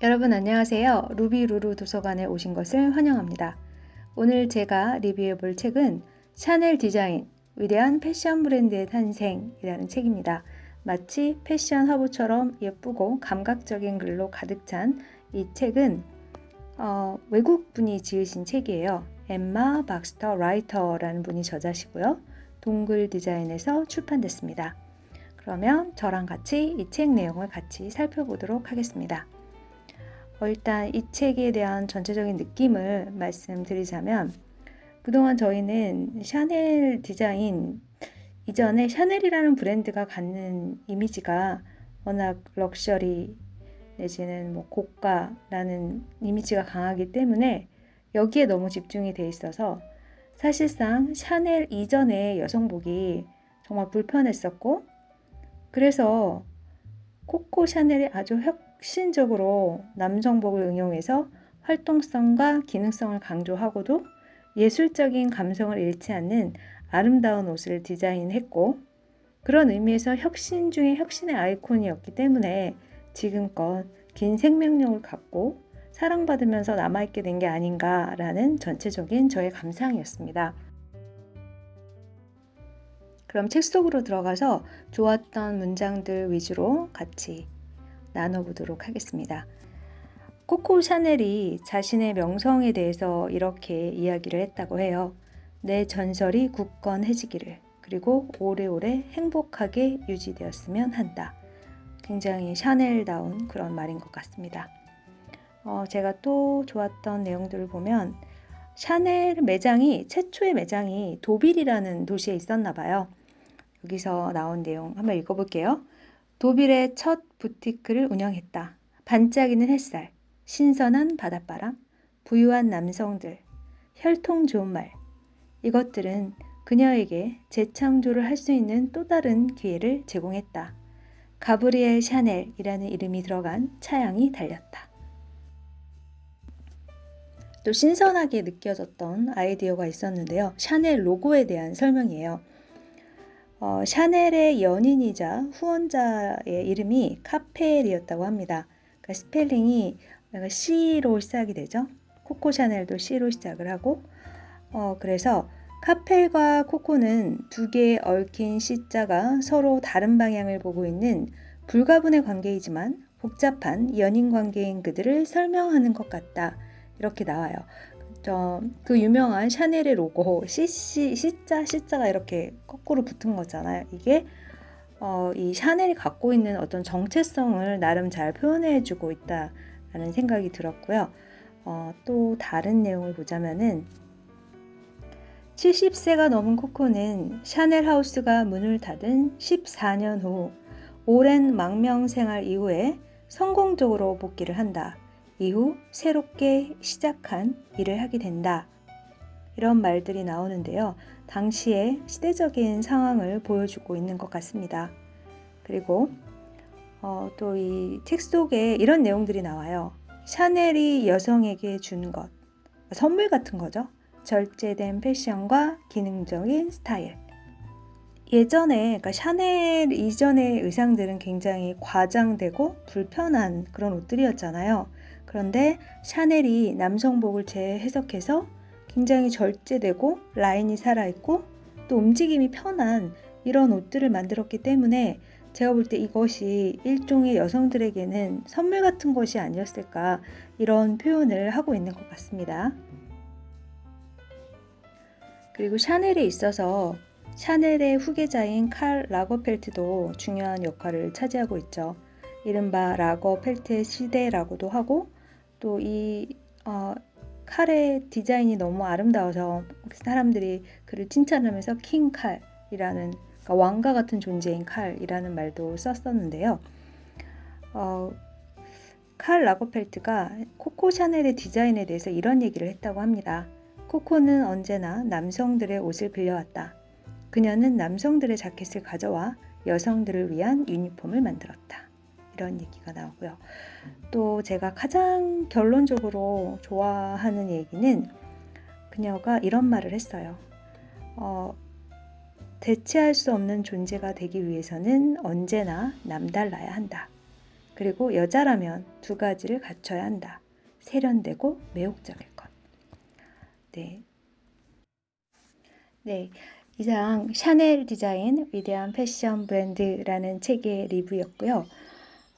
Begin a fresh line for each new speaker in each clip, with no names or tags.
여러분 안녕하세요. 루비루루 도서관에 오신 것을 환영합니다. 오늘 제가 리뷰해 볼 책은 샤넬 디자인 위대한 패션 브랜드의 탄생이라는 책입니다. 마치 패션 화보처럼 예쁘고 감각적인 글로 가득 찬 이 책은 어, 외국 분이 지으신 책이에요. 엠마 박스터 라이터라는 분이 저자시고요. 동글 디자인에서 출판됐습니다. 그러면 저랑 같이 이 책 내용을 같이 살펴보도록 하겠습니다. 어, 일단 이 책에 대한 전체적인 느낌을 말씀드리자면 그동안 저희는 샤넬 디자인 이전에 샤넬이라는 브랜드가 갖는 이미지가 워낙 럭셔리 내지는 뭐 고가라는 이미지가 강하기 때문에 여기에 너무 집중이 돼 있어서 사실상 샤넬 이전의 여성복이 정말 불편했었고 그래서 코코 샤넬이 아주 혁 신적으로 남성복을 응용해서 활동성과 기능성을 강조하고도 예술적인 감성을 잃지 않는 아름다운 옷을 디자인했고 그런 의미에서 혁신 중의 혁신의 아이콘이었기 때문에 지금껏 긴 생명력을 갖고 사랑받으면서 남아있게 된 게 아닌가라는 전체적인 저의 감상이었습니다. 그럼 책 속으로 들어가서 좋았던 문장들 위주로 같이 나눠보도록 하겠습니다. 코코 샤넬이 자신의 명성에 대해서 이렇게 이야기를 했다고 해요. 내 전설이 굳건해지기를 그리고 오래오래 행복하게 유지되었으면 한다. 굉장히 샤넬다운 그런 말인 것 같습니다. 어, 제가 또 좋았던 내용들을 보면 샤넬 매장이 최초의 매장이 도빌이라는 도시에 있었나 봐요. 여기서 나온 내용 한번 읽어볼게요. 도빌의 첫 부티크를 운영했다. 반짝이는 햇살, 신선한 바닷바람, 부유한 남성들, 혈통 좋은 말. 이것들은 그녀에게 재창조를 할 수 있는 또 다른 기회를 제공했다. 가브리엘 샤넬이라는 이름이 들어간 차양이 달렸다. 또 신선하게 느껴졌던 아이디어가 있었는데요. 샤넬 로고에 대한 설명이에요. 어, 샤넬의 연인이자 후원자의 이름이 카페리였다고 합니다. 그러니까 스펠링이 C로 시작이 되죠. 코코 샤넬도 C로 시작을 하고 어, 그래서 카펠과 코코는 두 개의 얽힌 C자가 서로 다른 방향을 보고 있는 불가분의 관계이지만 복잡한 연인 관계인 그들을 설명하는 것 같다. 이렇게 나와요. 그 유명한 샤넬의 로고 CC, C자, C자가 이렇게 거꾸로 붙은 거잖아요. 이게 어, 이 샤넬이 갖고 있는 어떤 정체성을 나름 잘 표현해주고 있다라는 생각이 들었고요. 어, 또 다른 내용을 보자면은 70세가 넘은 코코는 샤넬 하우스가 문을 닫은 14년 후 오랜 망명 생활 이후에 성공적으로 복귀를 한다. 이후 새롭게 시작한 일을 하게 된다. 이런 말들이 나오는데요. 당시의 시대적인 상황을 보여주고 있는 것 같습니다. 그리고 어, 또이 책 속에 이런 내용들이 나와요. 샤넬이 여성에게 주는 것, 선물 같은 거죠. 절제된 패션과 기능적인 스타일. 예전에 그러니까 샤넬 이전의 의상들은 굉장히 과장되고 불편한 그런 옷들이었잖아요. 그런데 샤넬이 남성복을 재해석해서 굉장히 절제되고 라인이 살아있고 또 움직임이 편한 이런 옷들을 만들었기 때문에 제가 볼 때 이것이 일종의 여성들에게는 선물 같은 것이 아니었을까 이런 표현을 하고 있는 것 같습니다. 그리고 샤넬에 있어서 샤넬의 후계자인 칼 라거펠트도 중요한 역할을 차지하고 있죠. 이른바 라거펠트의 시대라고도 하고 또이 어, 칼의 디자인이 너무 아름다워서 사람들이 그를 칭찬하면서 킹 칼이라는 그러니까 왕과 같은 존재인 칼이라는 말도 썼었는데요. 어, 칼 라거펠트가 코코 샤넬의 디자인에 대해서 이런 얘기를 했다고 합니다. 코코는 언제나 남성들의 옷을 빌려왔다. 그녀는 남성들의 자켓을 가져와 여성들을 위한 유니폼을 만들었다. 이런 얘기가 나오고요. 또 제가 가장 결론적으로 좋아하는 얘기는 그녀가 이런 말을 했어요. 어, 대체할 수 없는 존재가 되기 위해서는 언제나 남달라야 한다. 그리고 여자라면 두 가지를 갖춰야 한다. 세련되고 매혹적일 것. 네. 네. 이상 샤넬 디자인 위대한 패션 브랜드라는 책의 리뷰였고요.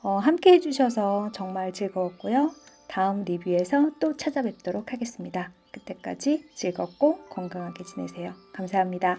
어, 함께 해주셔서 정말 즐거웠고요. 다음 리뷰에서 또 찾아뵙도록 하겠습니다. 그때까지 즐겁고 건강하게 지내세요. 감사합니다.